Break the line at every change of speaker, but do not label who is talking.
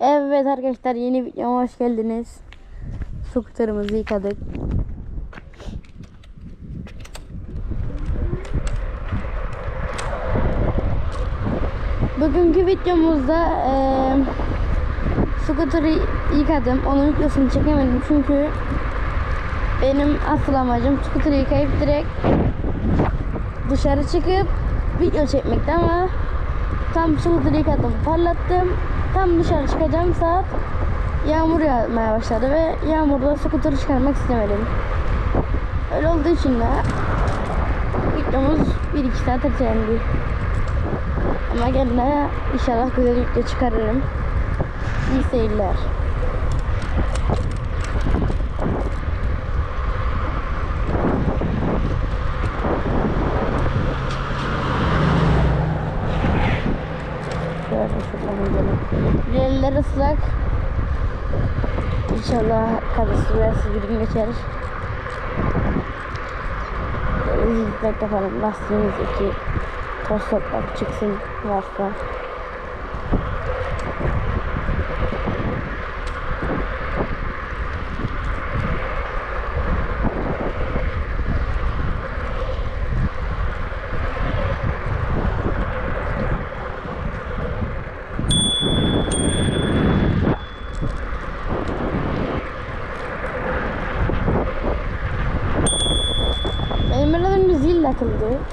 Evet arkadaşlar yeni videoma hoş geldiniz. Skuterımızı yıkadık. Bugünkü videomuzda eee skuterı yıkadım. Onun videosunu çekemedim çünkü benim asıl amacım skuterı yıkayıp direkt dışarı çıkıp video çekmekti ama tam skuterı yıkadım parlattım. Tam dışarı çıkacağım saat yağmur yağmaya başladı ve yağmurda skuterı çıkarmak istemedim. Öyle olduğu için de videomuz 1-2 saat ertelendi. Ama gene inşallah güzel video çıkarırım. İyi seyirler Şöyle şuradan gidelim. Islak. İnşallah karısı bir gün geçer. Zikzak yapalım. Lastiğimiz iki toz toprak çıksın varsa. 같은데.